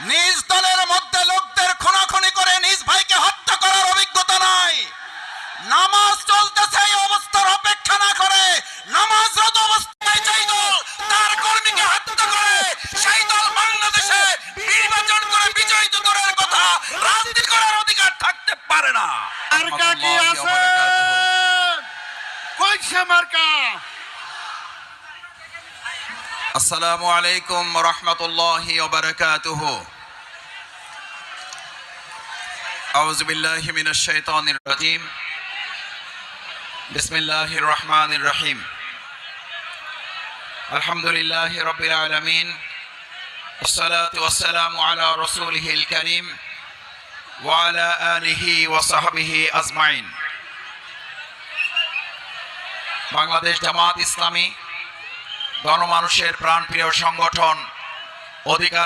নিজ দলের মধ্যে লোকদের খুনাখুনি করে নিজ ভাইকে হত্যা করার অভিজ্ঞতা নাই। নামাজ চলতেছে এই অবস্থার অপেক্ষা না করে নামাজরত অবস্থায় দল তার কর্মীকে হত্যা করে সেই দল বাংলাদেশে নির্বাচন করে বিজয়ী দলের কথা রাজনীতি করার অধিকার থাকতে পারে না। মার্কা কি আছে? মার্কা? আসসালামু আলাইকুম রহমতুল্লাহি ওবরাকাতুহ আউযু বিল্লাহি মিনাশ শাইতানির রাজিম বিসমিল্লাহির রহমানির রহিম আলহামদুলিল্লাহি রাব্বিল আলামিন والصلاة والسلام على رسوله الكريم وعلى آله وصحبه أجمعين বাংলাদেশ জামাত ইসলামী গণমানুষের প্রাণপ্রিয় সংগঠন অধিকার